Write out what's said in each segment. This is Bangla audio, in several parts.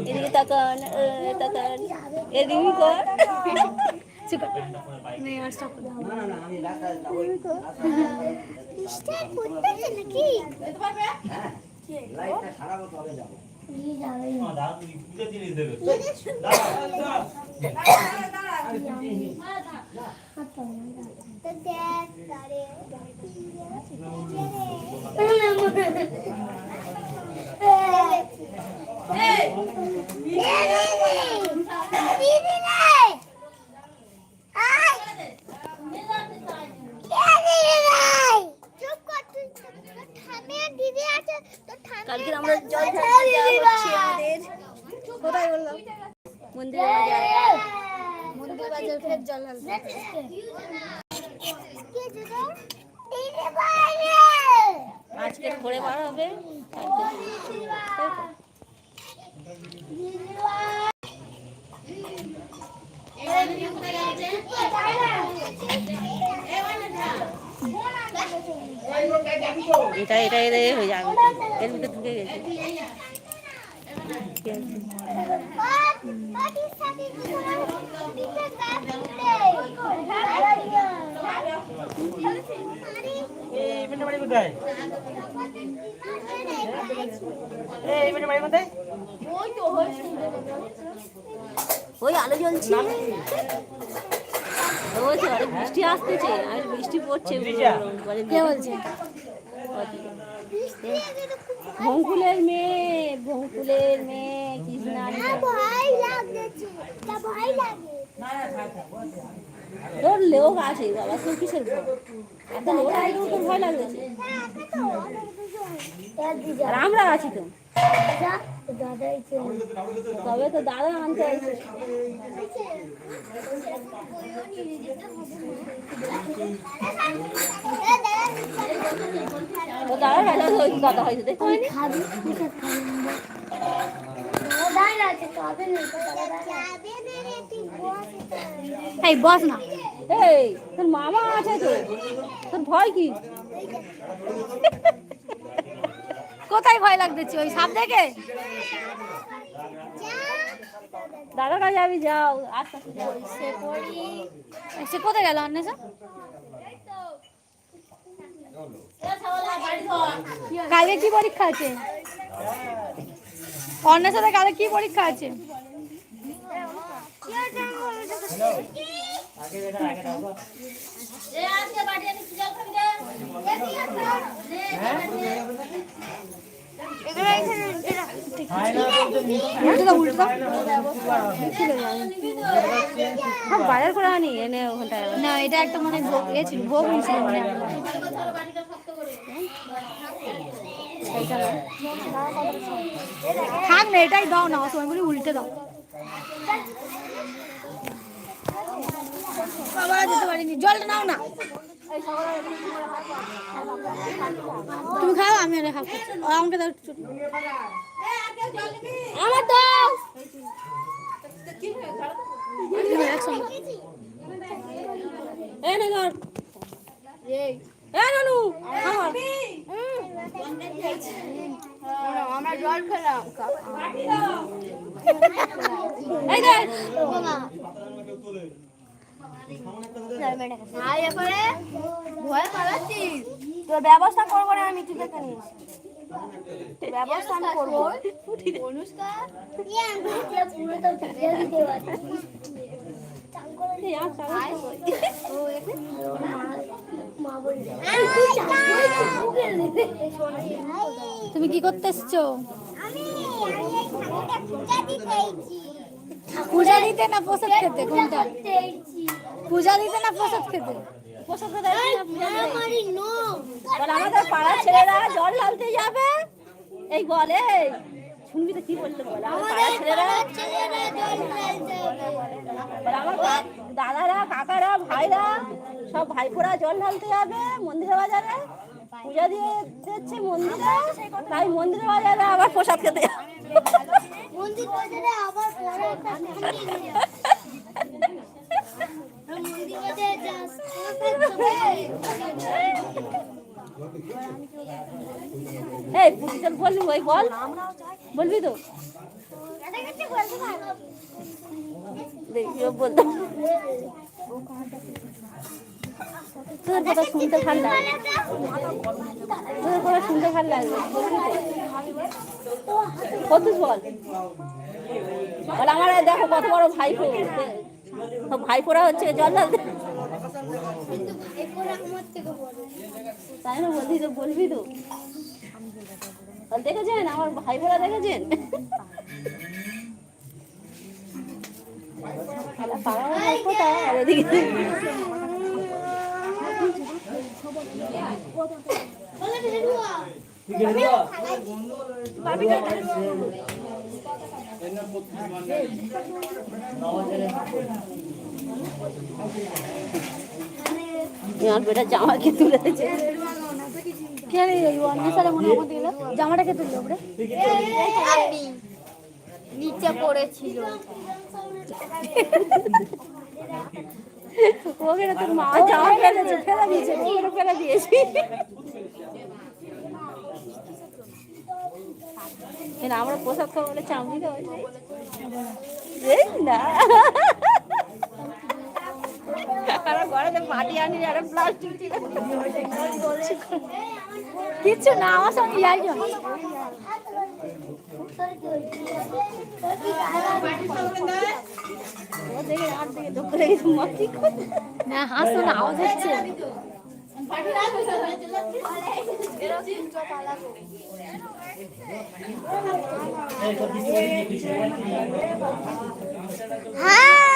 এদিকে তাকান তাকান। এদিকে কর। দেখ কালকে আমরা জল আমাদের কোথায় বললাম মন্দিরে বাজার মন্দির বাজার ফের জল আজকে ভোরে বার হবে। এটা এটা এটা হয়ে যাবে। এর ভিতরে ঢুকে গেছে। পাটি সাটি দিতে এই মেয়েটা বাড়ি কোথায় এই মেয়েটা বাড়ি কোথায় ওই আলো জ্বলছে বৃষ্টি আসতেছে আর বৃষ্টি পড়ছে কে বলছে? ভঙ্কুলের মেয়ে ভঙ্কুলের মেয়ে কৃষ্ণা ভয় লাগছে তা ভয় লাগে তোর লোক আছে, বাবা তোর কিসের ভয়? এত লোক আছে তোর ভয় লাগতেছে আর আমরা আছি তো। তবে তো দাদা আনতে আসছে। তো দাদা বেলা ওই দাদা হয়েছে দেখো? এই বস না। এই তোর মামা আছে তো? তোর ভয় কি? কোথায় ভয় লাগতেছে? ওই সাপ দেখে? দাদার কাছে আমি যাও। আস্তে সে কোথায় গেল অন্বেষা কালকে কি পরীক্ষা আছে? অন্বেষাতে কালকে কি পরীক্ষা আছে? সব বাজার করে আনি এনে ওখানটায়। না এটা একটা মানে ভোগ ইয়ে ছিল ভোগ ছিল মানে থাক না, এটাই দাও না সময় বলি উল্টে দাও। বাবা, যেতে পারিনি। জলটা নাও না। তুমি খাও, আমি আর খাব। আমাকে দাও। আমার দাও এ নে এ নানু। আমার আমরা জল খেলাম ভয় পালাচ্ছিস? তোর ব্যবস্থা করব না আমি তুই দেখে নিস। ব্যবস্থা আমি করব। তুমি কি করতে এসছো? পূজা দিতে না প্রসাদ খেতে? কোনটা? পূজা দিতে না প্রসাদ খেতে? আমাদের পাড়ার ছেলেরা জল ঢালতে যাবে এই বলে শুনবি তো কি বলতে বলে? আমার দাদারা কাকারা ভাইরা সব ভাইপোরা জল ঢালতে যাবে মন্দিরে বাজারে পূজা দিয়ে দিচ্ছে মন্দিরে তাই মন্দিরে বাজারে আবার প্রসাদ খেতে মন্দির বাজারে আবার মন্দির বাজারে এই পুটি চল বলবি, ওই বল। বলবি তো? দেখি ও বলতো তোর কথা শুনতে ভালো লাগে। তোর কথা শুনতে ভালো লাগবে কত বল? বল, আমার দেখো কত বড় ভাইপো। ভাইপোরা হচ্ছে জল তাই না বলবি তো বলবি তো দেখেছেন আমার ভাইপোরা দেখেছেন? শালা পাড়ার ভাইপোটা, আর এদিকে আমার বেটা জামাকে তুলে দিয়েছে জামাটাকে তুললো ওপরে? নিচে পড়েছিল। তোর মা জামা ফেলেছে ফেলে দিয়েছে ওকে ফেলে দিয়েছি। আমরা পোশাক খাব বলে চামড়ি দেওয়া এই না। কিচ্ছু না আমার সঙ্গে যাই না হাসতো না আওয়াজ হচ্ছে। হাই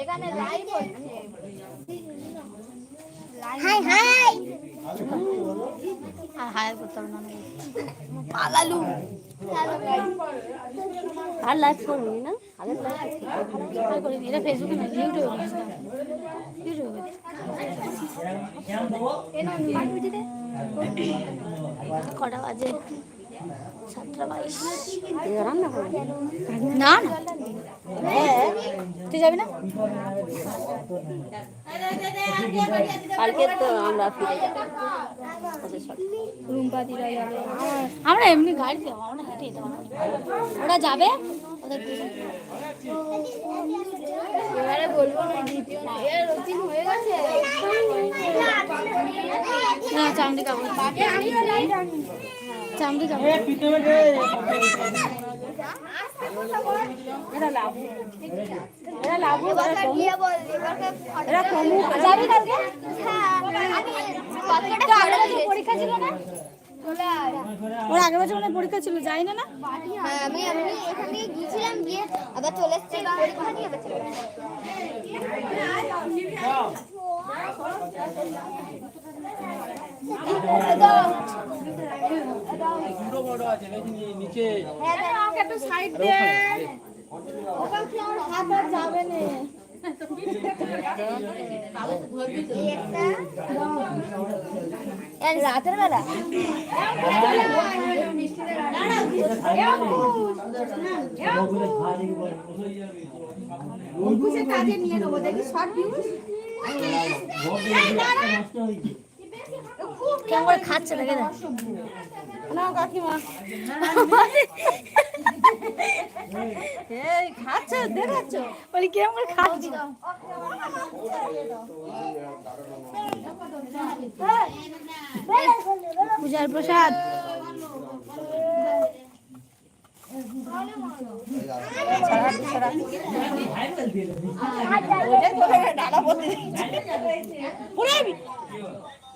এখানে লাইভ হচ্ছে হাই হাই। আর হায়ার করতে হবে না পালালু। আর লাইভ করবি না? লাইভ এটা ফেসবুকে না ইউটিউবে ইউটিউবে কটা বাজে? রান্না করবি না। না তুই যাবি না? কালকে তো আমরা ফিরে আমরা এমনি গাড়িতে আমরা হেঁটে ওরা যাবে? এবারে বলব হয়ে গেছে? না চামড়ি কাপড়। চামড়ি যাবি। কালকে? পরীক্ষা ছিল না? ওর আগের বছর মানে পরীক্ষা ছিল যাই না না? হ্যাঁ আমি আমি এখানে গিয়েছিলাম গিয়ে আবার চলে এসেছি পরীক্ষা দিয়ে আবার চলে এসেছি। নিচে একটু সাইড দে হাত আর যাবে না রাতের বেলা কেমন করে খাচ্ছে দেখে দেখ। না কাকিমা। এই খাচ্ছ দেখাচ্ছ? বলি কেমন করে খাচ্ছে? পূজার প্রসাদ। ডালা পড়তে পুরো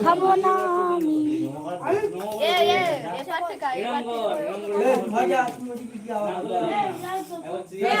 খাব না আমি এ এ এপার থেকে এপার থেকে এই,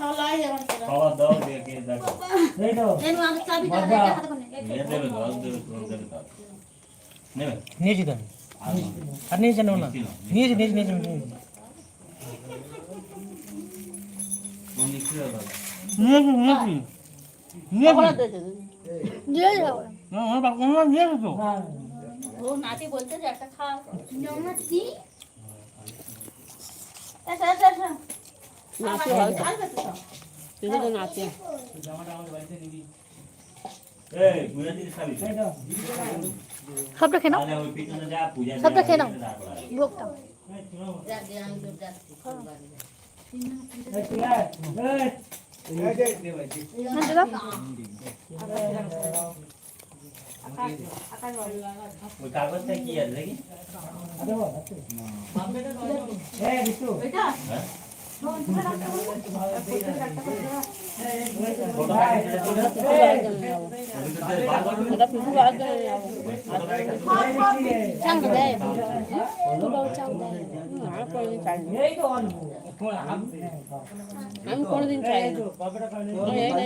খাওয়া নিয়েছি তো আর নিয়েছি না নিয়েছি নিয়েছি নিয়েছি নিয়েছি নিয়েছি নিয়েছি তো ও নাতি বলতে একটা খাও নমস্তি এসো এসো এসো নাতি ভালো তুমি তো নাতি এই পূজা দিতে খাবি তো? সবটা খেয়ে নাও তাহলে ওই পিছনে যা পূজা সবটা খেয়ে নাও। নাও ভোগটা হ্যাঁ, দাও। ওই কাগজটা কি আছে দেখি এই বিশু হ্যাঁ ফটো কাগজটা দিলে ওটা বার করো এটা পিছু বার করে যাবো চাঙ্গা দেয় আর কোনোদিন চাইনি এই তো অল্প আমি কোনোদিন চাইনি কতটা খাবে এই নে,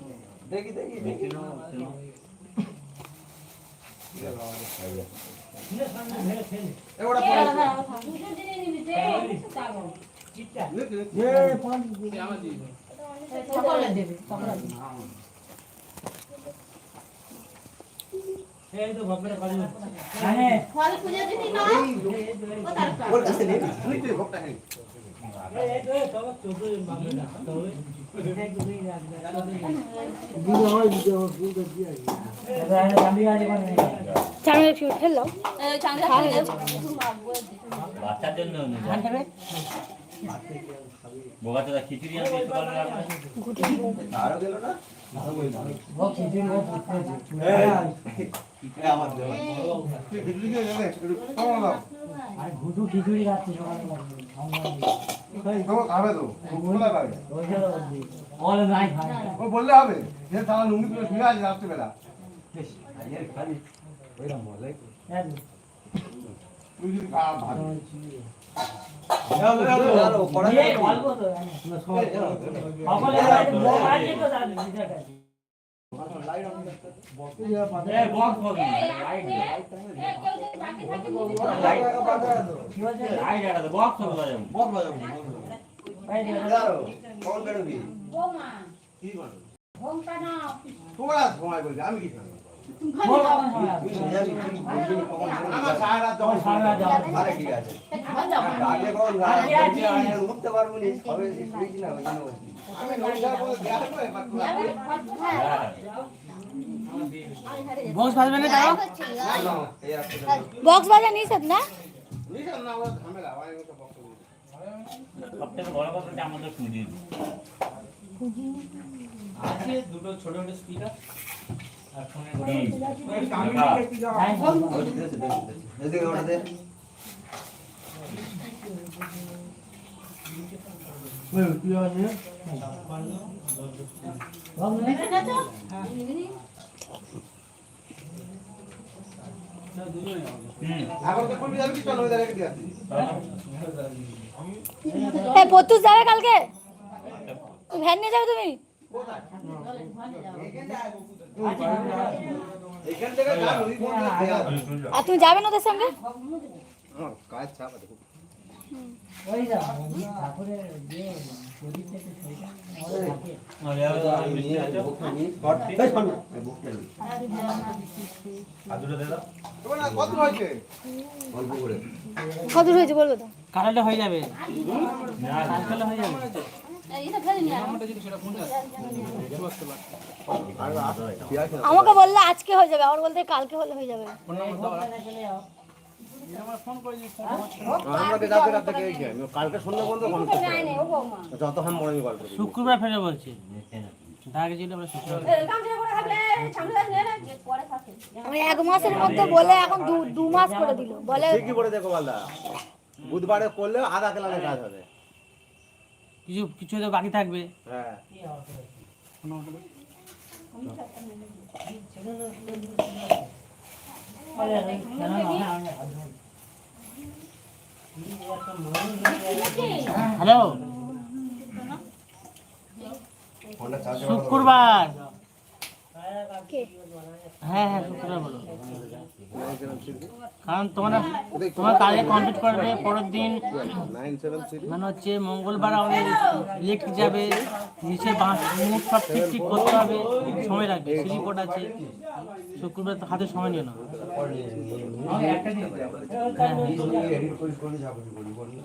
দেখি নাও শোনো। এ ফোন এই তো বাপেটা কজন হ্যাঁ ফল পুজো দিদি না এই তো তো চোদ্দ বাপেটা তো চাঙ্গা ফিউ খেলো চাঙ্গা খেলো বাচ্চার জন্য বোকা তোরা খিচুড়ি আনতে সকালে রাখবে ঘুটু খিচুড়ি খাচ্ছি সকালে খাই বললে হবে। যে তারা লুঙ্গি তুলে শুয়ে আছে রাত্রিবেলা দাদু আমি কি ঠিক আছে আগে কখন আগে আছি। আমি উঠতে পারব না সবে শুয়েছি না ওই জন্য বলছি আমি নৌকা বলে দেয়া হবে, এবার তোরা হ্যাঁ বক্স বাজবে না তাও এই রাখতে বক্স বাজা নিস না নিশান না ওরা ঝামেলা হয় ওটা বক্তব্য সব থেকে বড় কথা হচ্ছে আমাদের পুঁজি আছে দুটো ছোট ছোট স্পিকার আর ফোনের তাই না? ওই দিতে দিতে এদিকে ওটা দে করবি যাবি কালকে? ভ্যান নিয়ে যাবে তুমি। আর তুমি যাবে না ওদের সঙ্গে? কাজ চাপ আছে কত হয়েছে অল্প করে। কত দূর হয়েছে বলব তো। কাটালে হয়ে যাবে। হয়ে যাবে আমাকে বললে আজকে হয়ে যাবে আমার বলতে কালকে হলে হয়ে যাবে। শুক্রবার ফেরে বলছি এক মাসের মধ্যে বলে এখন দু দু মাস করে দিল বলে ঠিকই করে দেখো বালদা বুধবারে করলেও আধা কেলানের কাজ হবে কিছু কিছু বাকি থাকবে হ্যাঁ হ্যালো। শুক্রবার। হ্যাঁ হ্যাঁ শুক্রবার বলো। কারণ তোমার তোমার কাজে কমপ্লিট করবে, পরের দিন মানে হচ্ছে মঙ্গলবার আমাদের ইলেকট্রিক যাবে, নিচে বাঁশ সব ঠিক ঠিক করতে হবে, সময় লাগবে রিপোর্ট আছে। শুক্রবার তো হাতে সময় নিও না। বলি বলি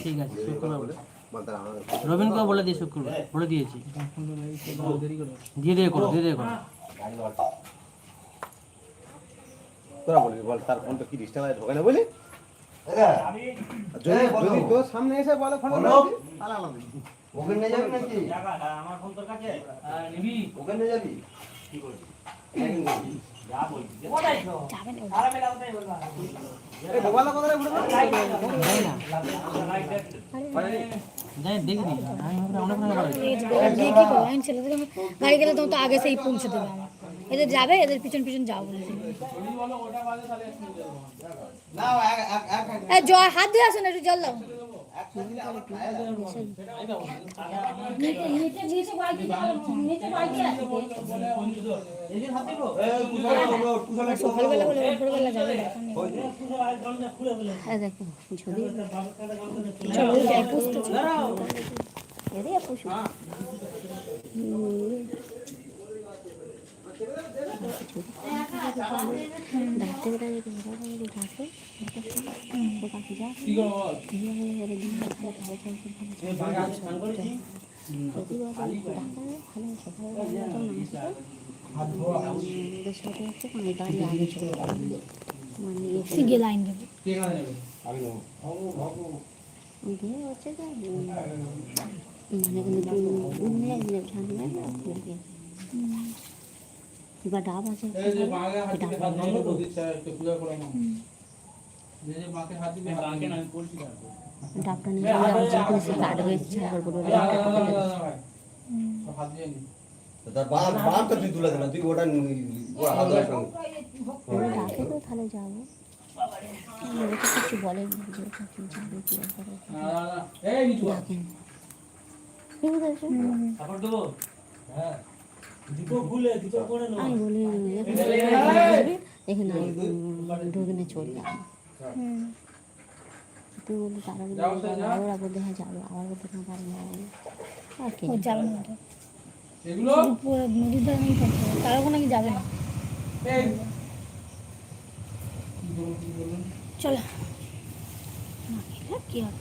ঠিক আছে, শুক্রবার বলে। রবিনকেও বলে দিয়ে শুক্রবার বলে দিয়েছি। দিয়ে দিয়ে করো দিয়ে দিয়ে করো। তোরা বলবি বল তার তো কি ডিস্টার্ব হয় ঢোকে না বলি? যদি যদি তোর সামনে এসে বলে ফোন ওকে নিয়ে যাবি নাকি? আমার ফোন তোর কাছে। নিবি। ওকে নিয়ে যাবি? কি করব। গাড়ি গেলে তো আগে সেই পৌঁছে দেবে আমার এদের যাবে এদের পিছন পিছন যাও বলেছে জয়, হাত দিয়ে আসুন একটু জল দাও। হ্যাঁ দেখো যদি চলো যাই পুষতে এরে পুষু সিঙ্গেল লাইন দেবে দিয়ে হচ্ছে যে উম, মানে কিন্তু উন্নয়ে দিলে ঠান্ডা লাগে এবার ডাব আছে। ডাবটা নিয়ে গেলে সে কাটবে ছাড় করে তার বাম বামটা তুই তুলে দে না তুই ওটা ও আলাদা সঙ্গে। ডাকে তো তাহলে যাব। কিছু বলে না আমি বলি এখানে এখানে ঢুকিনে চলে যাব তুই বলি তারা বলি ওরা বলতে হ্যাঁ যাব আবার বলতে না পারি না আর কি যাবে না নদীর ধারে তারা কোনো কি যাবে না। চলো। না কি হবে?